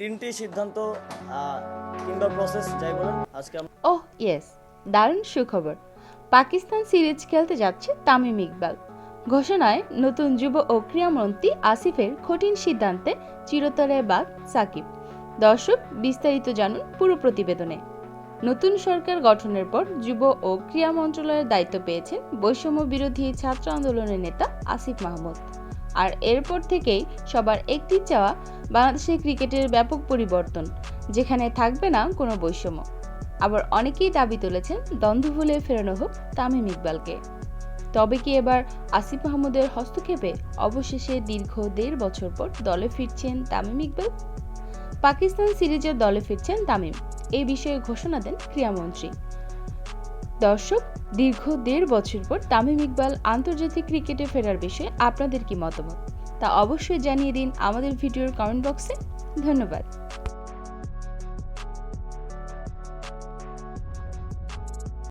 তিনটি সিদ্ধান্ত কিংবা প্রসেস যাই বলেন, আজকে ওহ ইয়েস দারুণ সুখবর। পাকিস্তান সিরিজ খেলতে যাচ্ছে তামিম ইকবাল। ঘোষণায় নতুন যুব ও ক্রীড়ামন্ত্রী আসিফের কঠিন সিদ্ধান্তে চিরতরে বাদ সাকিব। দর্শক বিস্তারিত জানুন পুরো প্রতিবেদনে। নতুন সরকার গঠনের পর যুব ও ক্রীড়া মন্ত্রণালয়ের দায়িত্ব পেয়েছেন বৈষম্য বিরোধী ছাত্র আন্দোলনের নেতা আসিফ মাহমুদ। আর এরপর থেকেই সবার একটি চাওয়া বাংলাদেশের ক্রিকেটের ব্যাপক পরিবর্তন, যেখানে থাকবে না কোনো বৈষম্য। আবার অনেকেই দাবি তুলেছেন, দ্বন্দ্ব ভুলে ফেরানো হোক তামিম ইকবালকে। তবে কি এবার আসিফ মাহমুদের হস্তক্ষেপে অবশেষে দীর্ঘ দেড় বছর পর দলে ফিরছেন তামিম ইকবাল? পাকিস্তান সিরিজের দলে ফিরছেন তামিম এই বিষয়ে ঘোষণা দেন ক্রীড়ামন্ত্রী। দর্শক, দীর্ঘ দেড় বছর পর তামিম ইকবাল আন্তর্জাতিক ক্রিকেটে ফেরার বিষয়ে আপনাদের কি মতামত? তা অবশ্যই জানিয়ে দিন আমাদের ভিডিওর কমেন্ট বক্সে ধন্যবাদ।